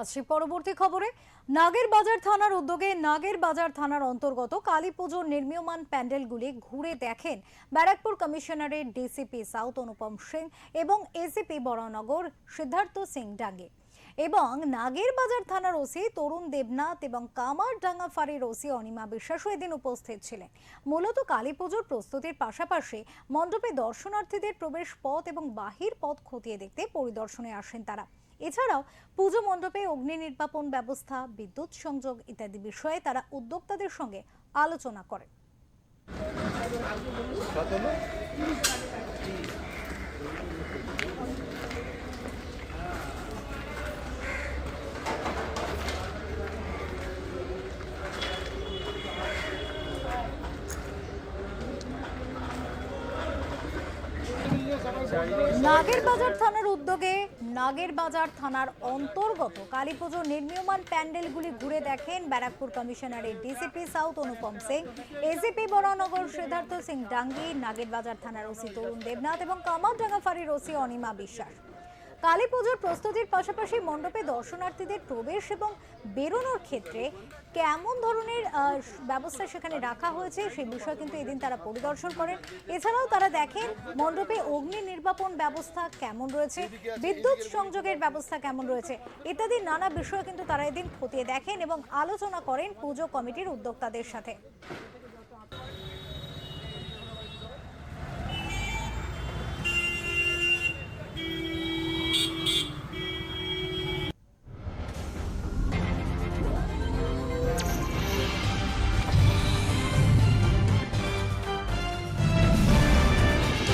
আসছি পরবর্তী খবরে, নাগের বাজার থানার উদ্যোগে নাগের বাজার থানার অন্তর্গত কালী পুজোর নির্মীয়মান প্যান্ডেলগুলি ঘুরে দেখেন ব্যারাকপুর কমিশনারের ডিসিপি সাউথ অনুপম সিং এবং এসিপি বরানগর সিদ্ধার্থ সিং ডাঙ্গে এবং নাগের বাজার থানার ওসি তরুণ দেবনাথ এবং কামারডাঙ্গা ফাঁড়ির ওসি অনিমা বিশ্বাসও এদিন উপস্থিত ছিলেন। মূলত কালী পুজোর প্রস্তুতির পাশাপাশি মণ্ডপে দর্শনার্থীদের প্রবেশ পথ এবং বাহির পথ খতিয়ে দেখতে পরিদর্শনে আসেন তারা। এছাড়াও পুজো মণ্ডপে অগ্নি নির্বাপন ব্যবস্থা, বিদ্যুৎ সংযোগ ইত্যাদি বিষয়ে তারা উদ্যোক্তাদের সঙ্গে আলোচনা করেন। নাগের বাজার থানার উদ্যোগে নাগের বাজার থানার অন্তর্গত কালী পুজোর নির্মীয়মান প্যান্ডেলগুলি ঘুরে দেখেন ব্যারাকপুর কমিশনারের DCP south Anupam Singh, ACP Baranagar Siddharth Singh Dangi, Nagerbazar থানার ওসি তরুণ দেবনাথ এবং কামারডাঙ্গা ফাঁড়ির ওসি অনিমা বিশ্বাস। কালী পুজোর প্রস্তুতির পাশাপাশি মণ্ডপে দর্শনার্থীদের প্রবেশ এবং বেরোনোর ক্ষেত্রে কেমন ধরনের ব্যবস্থা সেখানে রাখা হয়েছে সেই বিষয়ে কিন্তু এদিন তারা পরিদর্শন করেন। এছাড়াও তারা দেখেন মণ্ডপে অগ্নি নির্বাপন ব্যবস্থা কেমন রয়েছে, বিদ্যুৎ সংযোগের ব্যবস্থা কেমন রয়েছে, ইত্যাদি নানা বিষয় কিন্তু তারা এদিন খতিয়ে দেখেন এবং আলোচনা করেন পুজো কমিটির উদ্যোক্তাদের সাথে।